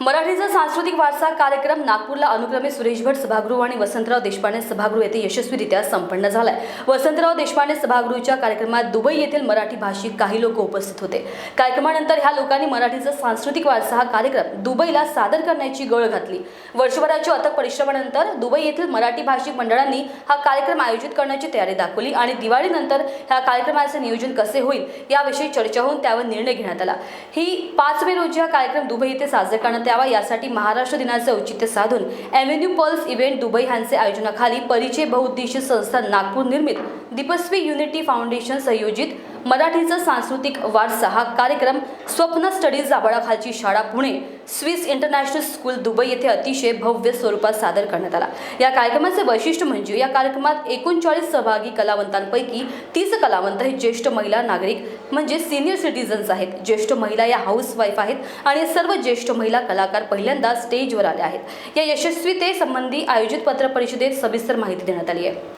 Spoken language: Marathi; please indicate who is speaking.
Speaker 1: मराठीचा सांस्कृतिक वारसा कार्यक्रम नागपूरला अनुक्रमे सुरेश भट सभागृह आणि वसंतराव देशपांडे सभागृह येथे यशस्वीरित्या संपन्न झालाय. वसंतराव देशपांडे सभागृहच्या कार्यक्रमात दुबई येथील मराठी भाषिक काही लोक उपस्थित होते. कार्यक्रमानंतर ह्या लोकांनी मराठीचा सांस्कृतिक वारसा हा कार्यक्रम दुबईला सादर करण्याची गळ घातली. वर्षभराच्या अथक परिश्रमानंतर दुबई येथील मराठी भाषिक मंडळांनी हा कार्यक्रम आयोजित करण्याची तयारी दाखवली आणि दिवाळीनंतर ह्या कार्यक्रमाचे नियोजन कसे होईल याविषयी चर्चा होऊन त्यावर निर्णय घेण्यात आला. ही पाच मे रोजी हा कार्यक्रम दुबई येथे साजरा करण्यात द्यावा यासाठी महाराष्ट्र दिनाचे औचित्य साधून एव्हेन्यू पल्स इव्हेंट दुबई ह्यांचे आयोजनाखाली परिचय बहुउद्देशीय संस्था नागपूर निर्मित दीपस्वी युनिटी फाउंडेशन संयोजित मराठीचा सांस्कृतिक वारसा हा कार्यक्रम स्वप्न स्टडीज जाबळाखालची शाळा Pune Swiss international school Dubai येथे अतिशय भव्य स्वरूपात सादर करण्यात आला. या कार्यक्रमाचे वैशिष्ट्य म्हणजे या कार्यक्रमात एकोणचाळीस सहभागी कलावंतांपैकी तीस कलावंत हे ज्येष्ठ महिला नागरिक म्हणजे सिनियर सिटीजन्स आहेत. ज्येष्ठ महिला या हाऊसवाईफ आहेत आणि सर्व ज्येष्ठ महिला कलाकार पहिल्यांदा स्टेजवर आल्या आहेत. या यशस्वीतेसंबंधी आयोजित पत्रपरिषदेत सविस्तर माहिती देण्यात आली आहे.